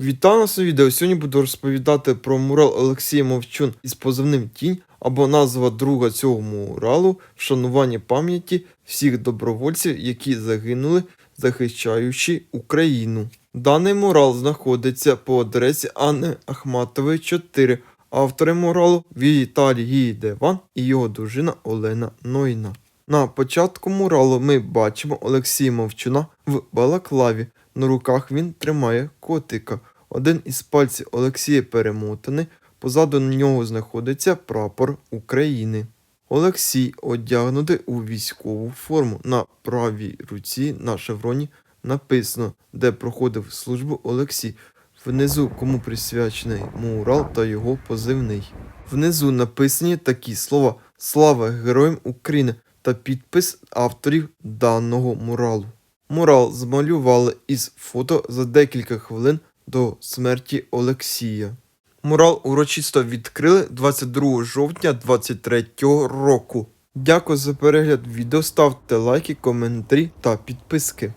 Вітаю на своє відео. Сьогодні буду розповідати про мурал Олексія Мовчун із позивним Тінь або назва друга цього муралу вшанування пам'яті всіх добровольців, які загинули, захищаючи Україну. Даний мурал знаходиться по адресі Анни Ахматової 4. Автори муралу Віталій Гідеван і його дружина Олена Нойна. На початку муралу ми бачимо Олексія Мовчуна в балаклаві. На руках він тримає котика. Один із пальців Олексія перемотаний, позаду нього знаходиться прапор України. Олексій одягнутий у військову форму. На правій руці на шевроні написано, де проходив службу Олексій. Внизу кому присвячений мурал та його позивний. Внизу написані такі слова Слава Героям України та підпис авторів даного муралу. Мурал змалювали із фото за декілька хвилин до смерті Олексія. Мурал урочисто відкрили 22 жовтня 2023 року. Дякую за перегляд відео, ставте лайки, коментарі та підписки.